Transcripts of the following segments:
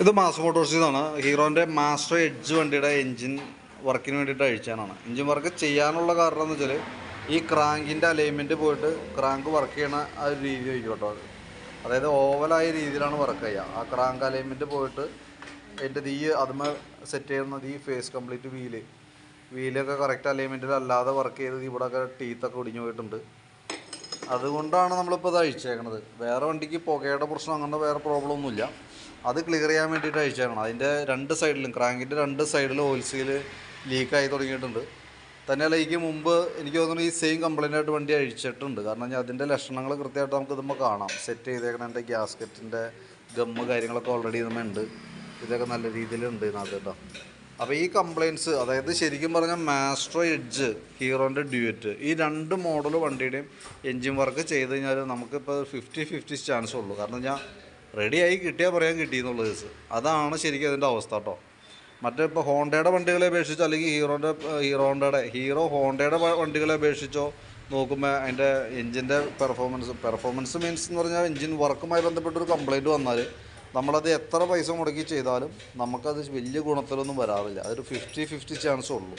ഇത് മാസ് മോട്ടോഴ്സിൽ നിന്നാണ് ഹീറോന്റെ മാസ്റ്റർ എഡ്ജ് വണ്ടിയുടെ എൻജിൻ വർക്കിന് വേണ്ടിയിട്ട് അഴിച്ചാനാണ് എൻജിൻ വർക്ക് ചെയ്യാനുള്ള കാരണം എന്ന് വെച്ചാൽ ഈ ക്രാങ്കിന്റെ അലൈൻമെന്റ് പോയിട്ട് ക്രാങ്ക് വർക്ക് ചെയ്യണ ആ ഒരു രീതി ആയിക്കോട്ടോ അത്. അതായത് ഓവലായ രീതിയിലാണ് വർക്ക് ചെയ്യുക. ആ ക്രാങ്ക് അലൈൻമെന്റ് പോയിട്ട് എന്റെ ഈ അതിമ സെറ്റ് ചെയ്യുന്നത് ഈ ഫേസ് കംപ്ലീറ്റ് വീൽ വീലൊക്കെ കറക്റ്റ് അലൈൻമെന്റിൽ അല്ലാതെ വർക്ക് ചെയ്തത് ഇവിടെയൊക്കെ ടീത്തൊക്കെ ഒടിഞ്ഞു പോയിട്ടുണ്ട്. അതുകൊണ്ടാണ് നമ്മളിപ്പോൾ ഇത് അഴിച്ചേക്കണത്. വേറെ വണ്ടിക്ക് പുകയുടെ പ്രശ്നം അങ്ങനെ വേറെ പ്രോബ്ലം ഒന്നുമില്ല. അത് ക്ലിയർ ചെയ്യാൻ വേണ്ടിയിട്ട് അഴിച്ചേക്കണം അതിന്റെ രണ്ട് സൈഡിലും ക്രാങ്കിന്റെ രണ്ട് സൈഡിലും ഓയിൽ സീൽ ലീക്കായി തുടങ്ങിയിട്ടുണ്ട്. തന്നെയല്ല എനിക്ക് മുമ്പ് എനിക്ക് തോന്നുന്നു ഈ സെയിം കംപ്ലൈന്റ് ആയിട്ട് വണ്ടി അഴിച്ചിട്ടുണ്ട്. കാരണം ഞാൻ അതിന്റെ ലക്ഷണങ്ങൾ കൃത്യമായിട്ട് നമുക്ക് ഇതുമ്പോൾ കാണാം. സെറ്റ് ചെയ്തേക്കണ എന്റെ ഗ്യാസ്കറ്റിന്റെ ഗമ്മ് കാര്യങ്ങളൊക്കെ ഓൾറെഡി ഇതുമ്പോൾ ഉണ്ട്. ഇതൊക്കെ നല്ല രീതിയിലുണ്ട് ഇതിനകത്ത് കേട്ടോ. അപ്പോൾ ഈ കംപ്ലയിൻസ് അതായത് ശരിക്കും പറഞ്ഞാൽ മാസ്ട്രോ എഡ്ജ് ഹീറോന്റെ ഡ്യൂറ്റ് ഈ രണ്ട് മോഡൽ വണ്ടിയുടെയും എൻജിൻ വർക്ക് ചെയ്ത് കഴിഞ്ഞാൽ നമുക്കിപ്പോൾ ഫിഫ്റ്റി ഫിഫ്റ്റി ചാൻസ് ഉള്ളൂ. കാരണം ഞാൻ റെഡിയായി കിട്ടിയാൽ പറയാൻ കിട്ടിയെന്നുള്ള കേസ് അതാണ് ശരിക്കും അതിന്റെ അവസ്ഥ കേട്ടോ മറ്റേ ഇപ്പോൾ ഹോണ്ടയുടെ വണ്ടികളെ അപേക്ഷിച്ചോ അല്ലെങ്കിൽ ഹീറോന്റെ ഹീറോ ഹോണ്ടയുടെ ഹീറോ ഹോണ്ടയുടെ വണ്ടികളെ അപേക്ഷിച്ചോ നോക്കുമ്പോൾ അതിന്റെ എൻജിന്റെ പെർഫോമൻസ് പെർഫോമൻസ് മീൻസ് എന്ന് പറഞ്ഞാൽ എൻജിൻ വർക്കുമായി ബന്ധപ്പെട്ടൊരു കംപ്ലയിന്റ് വന്നാൽ നമ്മളത് എത്ര പൈസ മുടക്കി ചെയ്താലും നമുക്കത് വലിയ ഗുണത്തിലൊന്നും വരാറില്ല. അതൊരു ഫിഫ്റ്റി ഫിഫ്റ്റി ചാൻസ് ഉള്ളൂ.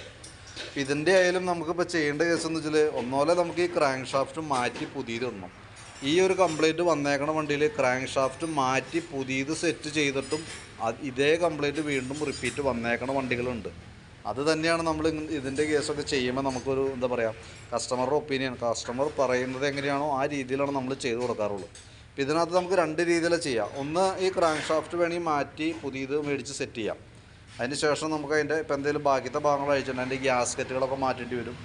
ഇതിന്റെ ആയാലും നമുക്കിപ്പോൾ ചെയ്യേണ്ട കേസ് എന്ന് വെച്ചാൽ ഒന്നോലെ നമുക്ക് ഈ ക്രാങ്ക് ഷാഫ്റ്റ് മാറ്റി പുതിയതൊന്നും ഈ ഒരു കംപ്ലൈന്റ് വന്നേക്കണ വണ്ടിയിൽ ക്രാങ്ക് ഷാഫ്റ്റ് മാറ്റി പുതിയത് സെറ്റ് ചെയ്തിട്ടും ഇതേ കംപ്ലൈന്റ് വീണ്ടും റിപ്പീറ്റ് വന്നേക്കണ വണ്ടികളുണ്ട്. അത് തന്നെയാണ് നമ്മൾ ഇതിന്റെ കേസൊക്കെ ചെയ്യുമ്പോൾ നമുക്കൊരു എന്താ പറയുക കസ്റ്റമറുടെ ഒപ്പീനിയൻ കസ്റ്റമർ പറയുന്നത് എങ്ങനെയാണോ ആ രീതിയിലാണ് നമ്മൾ ചെയ്ത് കൊടുക്കാറുള്ളൂ. ഇപ്പം ഇതിനകത്ത് നമുക്ക് രണ്ട് രീതിയിൽ ചെയ്യാം. ഒന്ന് ഈ ക്രാങ്ക് ഷാഫ്റ്റ് വേണമെങ്കിൽ മാറ്റി പുതിയത് മേടിച്ച് സെറ്റ് ചെയ്യാം. അതിന് ശേഷം നമുക്ക് അതിന്റെ ഇപ്പോൾ എന്തെങ്കിലും ബാക്കിയത്തെ ഭാഗങ്ങൾ അഴിച്ചിട്ടുണ്ട് അതിന്റെ ഗ്യാസ്കറ്റുകളൊക്കെ മാറ്റേണ്ടി വരും.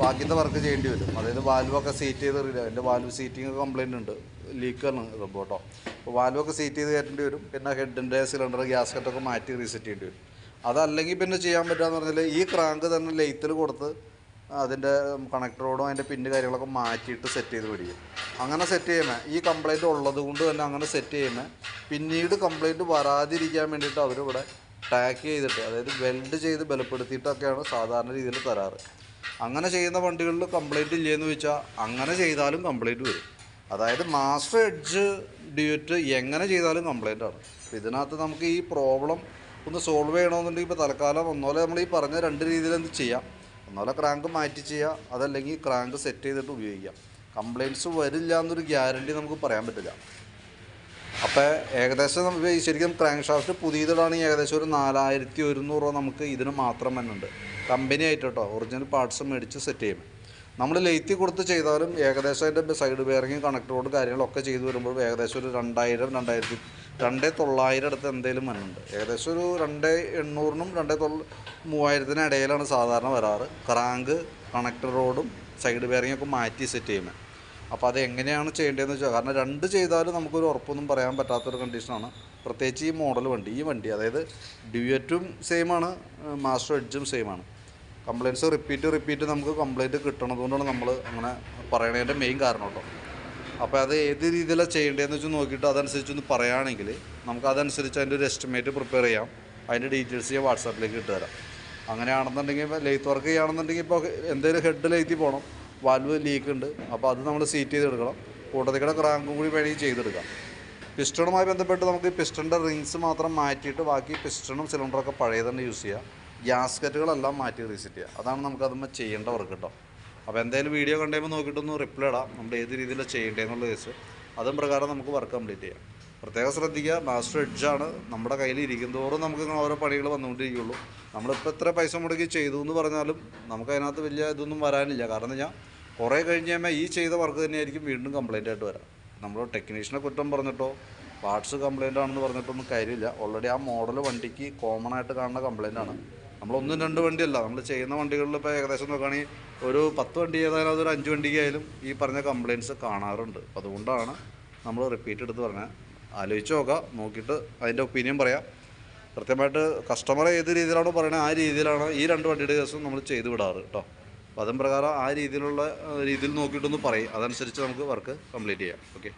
ബാക്കിയത്തെ വർക്ക് ചെയ്യേണ്ടി വരും. അതായത് വാൽവൊക്കെ സീറ്റ് ചെയ്ത് അതിന്റെ വാൽവ് സീറ്റിംഗ് കംപ്ലൈന്റ് ഉണ്ട്. ലീക്കാണ് കേട്ടോ. അപ്പോൾ വാൽവൊക്കെ സീറ്റ് ചെയ്ത് കയറ്റേണ്ടി വരും. പിന്നെ ഹെഡിന്റെ സിലിണ്ടർ ഗ്യാസ്കറ്റൊക്കെ മാറ്റി റീസെറ്റ് ചെയ്യേണ്ടി വരും. അതല്ലെങ്കിൽ പിന്നെ ചെയ്യാൻ പറ്റുകയെന്ന് പറഞ്ഞാൽ ഈ ക്രാങ്ക് തന്നെ ലെയ്ത്തിൽ കൊടുത്ത് അതിന്റെ കണക്ടറോടും അതിന്റെ പിന്ന് കാര്യങ്ങളൊക്കെ മാറ്റിയിട്ട് സെറ്റ് ചെയ്ത് പിടിക്കും. അങ്ങനെ സെറ്റ് ചെയ്യുന്നത് ഈ കംപ്ലൈന്റ് ഉള്ളത് കൊണ്ട് തന്നെ അങ്ങനെ സെറ്റ് ചെയ്യുന്നത് പിന്നീട് കംപ്ലൈന്റ് വരാതിരിക്കാൻ വേണ്ടിയിട്ട് അവരിവിടെ ടാക്ക് ചെയ്തിട്ട് അതായത് വെൽഡ് ചെയ്ത് ബലപ്പെടുത്തിയിട്ടൊക്കെയാണ് സാധാരണ രീതിയിൽ തരാറ്. അങ്ങനെ ചെയ്യുന്ന വണ്ടികളിൽ കംപ്ലൈന്റ് ഇല്ലയെന്ന് വെച്ചാൽ അങ്ങനെ ചെയ്താലും കംപ്ലൈന്റ് വരും. അതായത് മാസ്റ്റർ എഡ്ജ് ഡ്യൂറ്റ് എങ്ങനെ ചെയ്താലും കംപ്ലൈന്റ് ആണ്. ഇതിനകത്ത് നമുക്ക് ഈ പ്രോബ്ലം ഒന്ന് സോൾവ് ചെയ്യണമെന്നുണ്ടെങ്കിൽ ഇപ്പോൾ തൽക്കാലം ഒന്നോലെ നമ്മൾ ഈ പറഞ്ഞ രണ്ട് രീതിയിൽ എന്ത് ചെയ്യാം? ഒന്നോലെ ക്രാങ്ക് മാറ്റി ചെയ്യുക അതല്ലെങ്കിൽ ക്രാങ്ക് സെറ്റ് ചെയ്തിട്ട് ഉപയോഗിക്കാം. കംപ്ലയിന്റ്സ് വരില്ല എന്നൊരു ഗ്യാരണ്ടി നമുക്ക് പറയാൻ പറ്റില്ല. അപ്പോൾ ഏകദേശം നമുക്ക് ശരിക്കും ക്രാങ്ക് ഷാഫ്റ്റ് പുതിയതിടാണെങ്കിൽ ഏകദേശം ഒരു നാലായിരത്തി ഒരുന്നൂറ് രൂപ നമുക്ക് ഇതിന് മാത്രം തന്നെയുണ്ട് കമ്പനി ആയിട്ട് കേട്ടോ ഒറിജിനൽ പാർട്സ് മേടിച്ച് സെറ്റ് ചെയ്യും. നമ്മൾ ലെയ്ത്തി കൊടുത്ത് ചെയ്താലും ഏകദേശം അതിന്റെ സൈഡ് ബെയറിങ് കണക്ടറോട് കാര്യങ്ങളൊക്കെ ചെയ്തു വരുമ്പോൾ ഏകദേശം ഒരു രണ്ടായിരം രണ്ടായിരത്തി രണ്ടേ തൊള്ളായിരം അടുത്ത് എന്തെങ്കിലും വന്നുണ്ട് ഏകദേശം ഒരു രണ്ടേ എണ്ണൂറിനും രണ്ടേ തൊള്ള മൂവായിരത്തിനും ഇടയിലാണ് സാധാരണ വരാറ്. ക്രാങ്ക് കണക്ടർ റോഡും സൈഡ് ബെയറിംഗ് ഒക്കെ മാറ്റി സെറ്റ് ചെയ്യുന്നത് അപ്പോൾ അത് എങ്ങനെയാണ് ചെയ്യേണ്ടതെന്ന് വെച്ചാൽ കാരണം രണ്ട് ചെയ്താലും നമുക്കൊരു ഉറപ്പൊന്നും പറയാൻ പറ്റാത്തൊരു കണ്ടീഷനാണ് പ്രത്യേകിച്ച് ഈ മോഡൽ വണ്ടി ഈ വണ്ടി അതായത് ഡ്യുവറ്റും സെയിമാണ് മാസ്റ്റർ എഡ്ജും സെയിമാണ് കംപ്ലയിന്റ്സ് റിപ്പീറ്റ് റിപ്പീറ്റ് നമുക്ക് കംപ്ലയിന്റ് കിട്ടണതുകൊണ്ടാണ് നമ്മൾ അങ്ങനെ പറയണതിന്റെ മെയിൻ കാരണം കേട്ടോ. അപ്പോൾ അത് ഏത് രീതിയിലാണ് ചെയ്യേണ്ടതെന്ന് വെച്ച് നോക്കിയിട്ട് അതനുസരിച്ച് ഒന്ന് പറയുകയാണെങ്കിൽ നമുക്ക് അതനുസരിച്ച് അതിന്റെ ഒരു എസ്റ്റിമേറ്റ് പ്രിപ്പയർ ചെയ്യാം. അതിന്റെ ഡീറ്റെയിൽസ് ഞാൻ വാട്സാപ്പിലേക്ക് ഇട്ട് തരാം. അങ്ങനെയാണെന്നുണ്ടെങ്കിൽ ഇപ്പോൾ ലെയ്ത്ത് വർക്ക് ചെയ്യുകയാണെന്നുണ്ടെങ്കിൽ ഇപ്പോൾ എന്തെങ്കിലും ഹെഡ് ലൈത്തി പോകണം വാൽവ് ലീക്ക് ഉണ്ട്. അപ്പോൾ അത് നമ്മൾ സീറ്റ് ചെയ്തെടുക്കണം. കൂട്ടത്തിക്കടെ ക്രാങ്കും കൂടി വേണമെങ്കിൽ ചെയ്തെടുക്കാം. പിസ്റ്റണുമായി ബന്ധപ്പെട്ട് നമുക്ക് പിസ്റ്റണിന്റെ റിങ്സ് മാത്രം മാറ്റിയിട്ട് ബാക്കി പിസ്റ്റണും സിലിണ്ടറൊക്കെ പഴയ തന്നെ യൂസ് ചെയ്യാം. ഗ്യാസ്കറ്റുകളെല്ലാം മാറ്റി റീസെറ്റ് ചെയ്യുക അതാണ് നമുക്ക് അതുമ്പോൾ ചെയ്യേണ്ട വർക്ക് കേട്ടോ അപ്പോൾ എന്തായാലും വീഡിയോ കണ്ടുമ്പോൾ നോക്കിയിട്ടൊന്ന് റിപ്ലൈ ഇടാം. നമ്മൾ ഏത് രീതിയിലാണ് ചെയ്യേണ്ടതെന്നുള്ള കേസ് അതും പ്രകാരം നമുക്ക് വർക്ക് കംപ്ലീറ്റ് ചെയ്യാം. പ്രത്യേകം ശ്രദ്ധിക്കുക. മാസ്റ്റർ എഡ്ജാണ് നമ്മുടെ കയ്യിൽ ഇരിക്കുന്തോറും നമുക്ക് ഇങ്ങനെ ഓരോ പണികൾ വന്നുകൊണ്ടിരിക്കുള്ളൂ നമ്മളിപ്പോൾ എത്ര പൈസ മുടക്കി ചെയ്തു എന്ന് പറഞ്ഞാലും നമുക്ക് അതിനകത്ത് വലിയ ഇതൊന്നും വരാനില്ല. കാരണം ഞാൻ കുറേ കഴിഞ്ഞ് കഴിയുമ്പോൾ ഈ ചെയ്ത വർക്ക് തന്നെയായിരിക്കും വീണ്ടും കംപ്ലൈന്റ് ആയിട്ട് വരാം. നമ്മൾ ടെക്നീഷ്യനെ കുറ്റം പറഞ്ഞിട്ടോ പാർട്സ് കംപ്ലൈന്റ് ആണെന്ന് പറഞ്ഞിട്ടൊന്നും കാര്യമില്ല. ഓൾറെഡി ആ മോഡൽ വണ്ടിക്ക് കോമൺ ആയിട്ട് കാണുന്ന കംപ്ലൈന്റ് ആണ്. നമ്മളൊന്നും രണ്ട് വണ്ടിയല്ല. നമ്മൾ ചെയ്യുന്ന വണ്ടികളിൽ ഇപ്പോൾ ഏകദേശം നോക്കുകയാണെങ്കിൽ ഒരു പത്ത് വണ്ടി ചെയ്താലും അതൊരു അഞ്ച് വണ്ടിക്കായാലും ഈ പറഞ്ഞ കംപ്ലയിന്റ്സ് കാണാറുണ്ട്. അതുകൊണ്ടാണ് നമ്മൾ റിപ്പീറ്റ് എടുത്ത് പറഞ്ഞത്. ആലോചിച്ച് നോക്കാം നോക്കിയിട്ട് അതിന്റെ ഒപ്പീനിയൻ പറയാം. കൃത്യമായിട്ട് കസ്റ്റമർ ഏത് രീതിയിലാണോ പറയുന്നത് ആ രീതിയിലാണ് ഈ രണ്ട് വണ്ടിയുടെ കേസും നമ്മൾ ചെയ്ത് വിടാറ് കേട്ടോ അപ്പോൾ അതും പ്രകാരം ആ രീതിയിലുള്ള രീതിയിൽ നോക്കിയിട്ടൊന്ന് പറയും. അതനുസരിച്ച് നമുക്ക് വർക്ക് കംപ്ലീറ്റ് ചെയ്യാം. ഓക്കെ